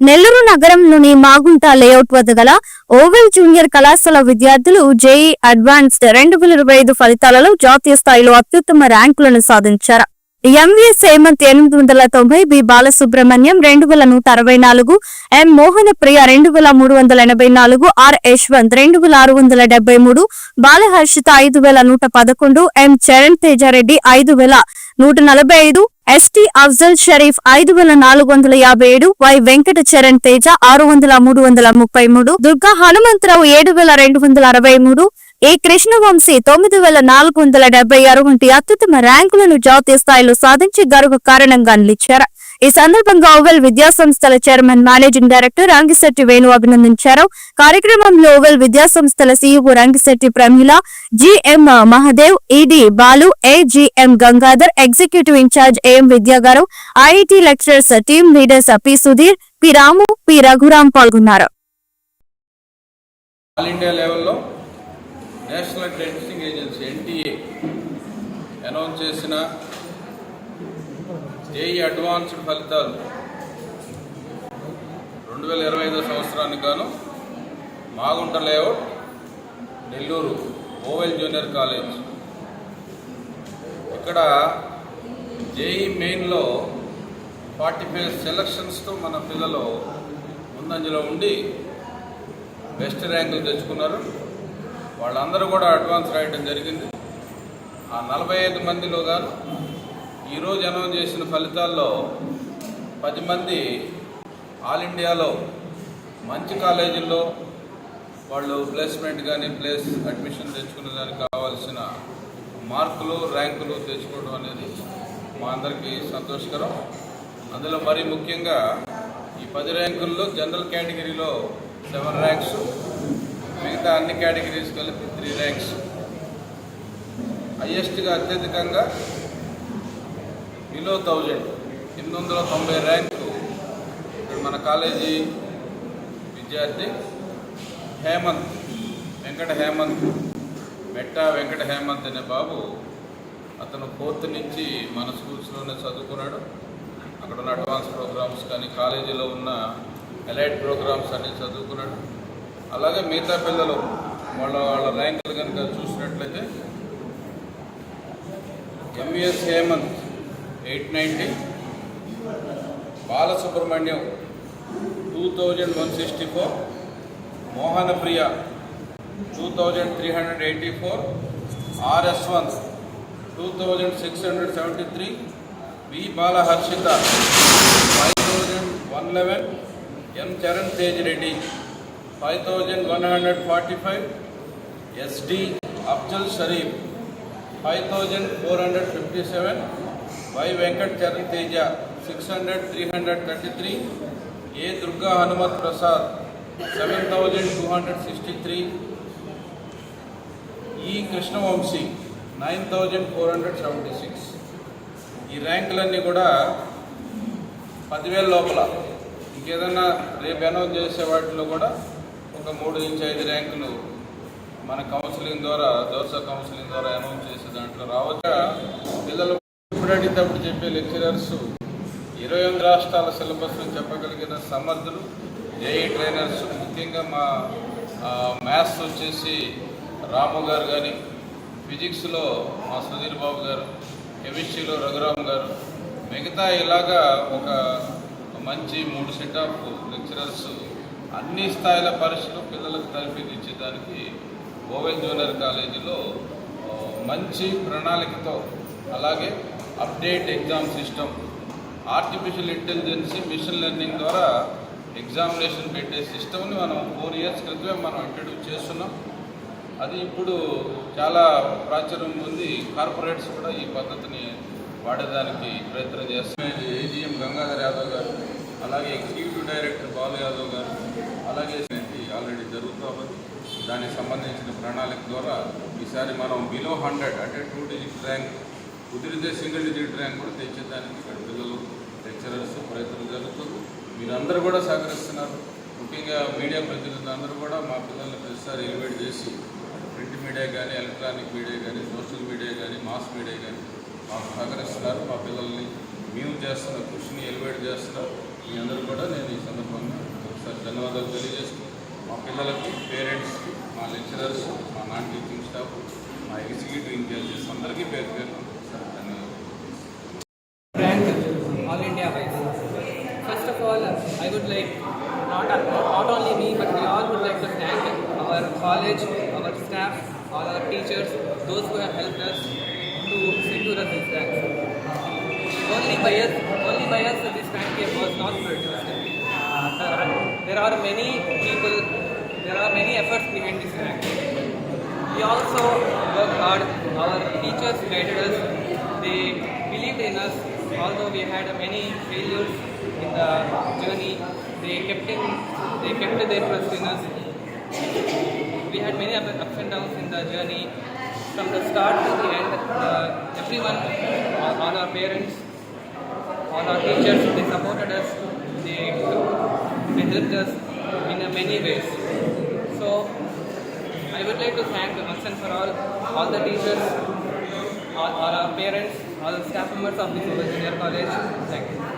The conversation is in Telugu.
నెల్లూరు నగరంలోని మాగుంట లేఅవుట్ వద్ద గల ఓవెల్ జూనియర్ కళాశాల విద్యార్థులు జేఈ అడ్వాన్స్డ్ రెండు వేల ఇరవై ఐదు ఫలితాలలో జాతీయ స్థాయిలో అత్యుత్తమ ర్యాంకులను సాధించారు. ఎంవిఎస్ హేమంత్ ఎనిమిది వందల తొంభై బి బాలసుబ్రహ్మణ్యం రెండు వేల నూట అరవై నాలుగు ఎం మోహన ప్రియ రెండు వేల మూడు వందల ఎనభై నాలుగు ఆర్ యశ్వంత్ రెండు వేల ఆరు వందల డెబ్బై మూడు బాలహర్షిత ఐదు వేల నూట పదకొండు ఎం చరణ్ తేజారెడ్డి ఐదు వేల నూట నలభై ఐదు ఎస్టీ అఫ్జల్ షరీఫ్ ఐదు వేల నాలుగు వందల యాభై ఏడు వై వెంకట చరణ్ తేజ ఆరు వందల మూడు వందల ముప్పై మూడు దుర్గా హనుమంతరావు ఏడు వేల రెండు వందల అరవై మూడు ఏ కృష్ణవంశీ తొమ్మిది వేల నాలుగు వందల డెబ్బై ఆరు వంటి అత్యుత్తమ ర్యాంకులను జాతీయ స్థాయిలో సాధించి గర్వ కారణంగా నిలిచారు. ఈ సందర్భంగా ఓవెల్ విద్యాసంస్థల chairman managing director Rangisetti Venu అభినందించారు. కార్యక్రమంలో ఓవెల్ విద్యాసంస్థల CEO Rangisetti Pramila GM Mahadev ED Balu AGM Gangadhar executive incharge AM విద్యాగారు IIT lecturers team leaders P Sudheer P Ramu P Raghuram పాల్గొన్నారు. ఆల్ ఇండియా లెవెల్లో national testing agency NTA announce చేసిన జేఈ అడ్వాన్స్డ్ ఫలితాలు. రెండు వేల ఇరవై ఐదో సంవత్సరానికి గాను Magunta layout Nellore Ovel junior college. ఇక్కడ జేఈ మెయిన్లో ఫార్టీ ఫైవ్ సెలక్షన్స్తో మన పిల్లలు ముందంజలో ఉండి బెస్ట్ ర్యాంకులు తెచ్చుకున్నారు. వాళ్ళందరూ కూడా అడ్వాన్స్ రాయడం జరిగింది. ఆ నలభై ఐదు మందిలో గాను ఈరోజు అనౌన్స్ చేసిన ఫలితాల్లో పది మంది ఆల్ ఇండియాలో మంచి కాలేజీల్లో వాళ్ళు ప్లేస్మెంట్ కానీ ప్లేస్ అడ్మిషన్ తెచ్చుకునే దానికి కావాల్సిన మార్కులు ర్యాంకులు తెచ్చుకోవడం అనేది మా అందరికీ సంతోషకరం. అందులో మరీ ముఖ్యంగా ఈ పది ర్యాంకుల్లో జనరల్ కేటగిరీలో సెవెన్ ర్యాంక్స్ మిగతా అన్ని కేటగిరీస్ కలిపి త్రీ ర్యాంక్స్ హయ్యెస్ట్గా అత్యధికంగా బిలో థౌజండ్ ఎనిమిది వందల తొంభై ర్యాంకు ఇక్కడ మన కాలేజీ విద్యార్థి హేమంత్ వెంకట హేమంత్ మెట్టా వెంకట హేమంత్ అనే బాబు అతను ఫోర్త్ నుంచి మన స్కూల్స్లోనే చదువుకున్నాడు. అక్కడ ఉన్న అడ్వాన్స్ ప్రోగ్రామ్స్ కానీ కాలేజీలో ఉన్న ఎలైట్ ప్రోగ్రామ్స్ అన్ని చదువుకున్నాడు. అలాగే మిగతా పిల్లలు వాళ్ళ వాళ్ళ ర్యాంకులు కనుక చూసినట్లయితే MVS Hemanth eight ninety Balasubrahmanyam two thousand one sixty four. Mohana Priya two thousand three hundred eighty four. RS one two thousand six hundred seventy three. V Balaharshitha five thousand one eleven. M Charan Tej Reddy five thousand one hundred forty five. SD Afzal Sharif five thousand four hundred fifty seven. Y Venkat Charan Teja six hundred three hundred thirty three A Durga Hanumath Prasad seven thousand two hundred sixty three E Krishnavamsi nine thousand four hundred seventy six ఈ ర్యాంకులన్నీ కూడా పదివేల లోపల. ఇంకేదన్నా రేపు అనౌన్స్ చేసే వాటిలో కూడా ఒక మూడు నుంచి ఐదు ర్యాంకులు మన కౌన్సిలింగ్ ద్వారా దోస కౌన్సిలింగ్ ద్వారా అనౌన్స్ చేసే దాంట్లో రావచ్చు? పిల్లలు ఇప్పుడు అడిగితే అప్పుడు చెప్పే లెక్చరర్స్ ఇరవై ఎనిమిది రాష్ట్రాల సిలబస్ను చెప్పగలిగిన సమర్థులు జేఈ ట్రైనర్స్ ముఖ్యంగా మా మ్యాథ్స్ వచ్చేసి రాము గారు కానీ ఫిజిక్స్లో మా సుధీర్ బాబు గారు కెమిస్ట్రీలో రఘురామ్ గారు మిగతా ఇలాగా ఒక మంచి మూడు సెట్ ఆఫ్ లెక్చరర్స్ అన్ని స్థాయిల పరీక్షలు పిల్లలకు తరఫీదిచ్చేదానికి ఓవెన్ జూనియర్ కాలేజీలో మంచి ప్రణాళికతో అలాగే update exam system. Artificial intelligence machine learning ద్వారా ఎగ్జామినేషన్ పెట్టే సిస్టమ్ని మనం ఫోర్ ఇయర్స్ క్రితమే మనం ఇంట్రడ్యూస్ చేస్తున్నాం. అది ఇప్పుడు చాలా ప్రాచుర్యం ఉంది కార్పొరేట్స్ కూడా ఈ పద్ధతిని వాడేదానికి ప్రయత్నం చేస్తున్నారు. ఏజీఎం గంగాధర్ యాదవ్ గారు అలాగే ఎగ్జిక్యూటివ్ డైరెక్టర్ బాలు యాదవ్ గారు అలాగే ఆల్రెడీ జరుగుతూ ఉంది దానికి సంబంధించిన ప్రణాళిక ద్వారా ఈసారి మనం బిలో హండ్రెడ్ అంటే టూ డిజిట్ ర్యాంక్ కుదిరితే సింగిల్ డిజిట్ ర్యాంక్ కూడా తెచ్చేదానికి ఇక్కడ పిల్లలు లెక్చరర్స్ ప్రయత్నం జరుగుతుంది. మీరందరూ కూడా సహకరిస్తున్నారు. ముఖ్యంగా మీడియా ప్రతినిధులు అందరూ కూడా మా పిల్లల్ని ప్రతిసారి ఎలివేట్ చేసి ప్రింట్ మీడియా కానీ ఎలక్ట్రానిక్ మీడియా కానీ సోషల్ మీడియా కానీ మాస్ మీడియా కానీ మాకు సహకరిస్తున్నారు. మా పిల్లల్ని మేము చేస్తున్న కృషిని ఎలివేట్ చేస్తున్నారు మీ అందరూ కూడా నేను ఈ సందర్భంగా ఒకసారి ధన్యవాదాలు తెలియజేస్తూ మా పిల్లలకి పేరెంట్స్కి మా లెక్చరర్స్ మా నాన్ టీచింగ్ స్టాఫ్ మా ఎగ్జిక్యూటివ్ ఇన్ఛార్జెస్ అందరికీ పేరు పేరు Brand All India wise. First of all, I would like not, not only me, but we all would like to thank our college, our staff, all our teachers, those who have helped us to secure us this rank. Only by us, only by us this rank was not produced. There are many people, there are many efforts behind this rank. We also worked hard, our teachers guided us, they believed in us. Although we had many failures in the journey, they kept in, they kept their trust in us. We had many ups and downs in the journey. From the start to the end, uh, everyone, all, all our parents, all our teachers, they supported us. They, they helped us in many ways. So I would like to thank once and for all all the teachers, all our parents, all the staff members of this Junior College. Thank you.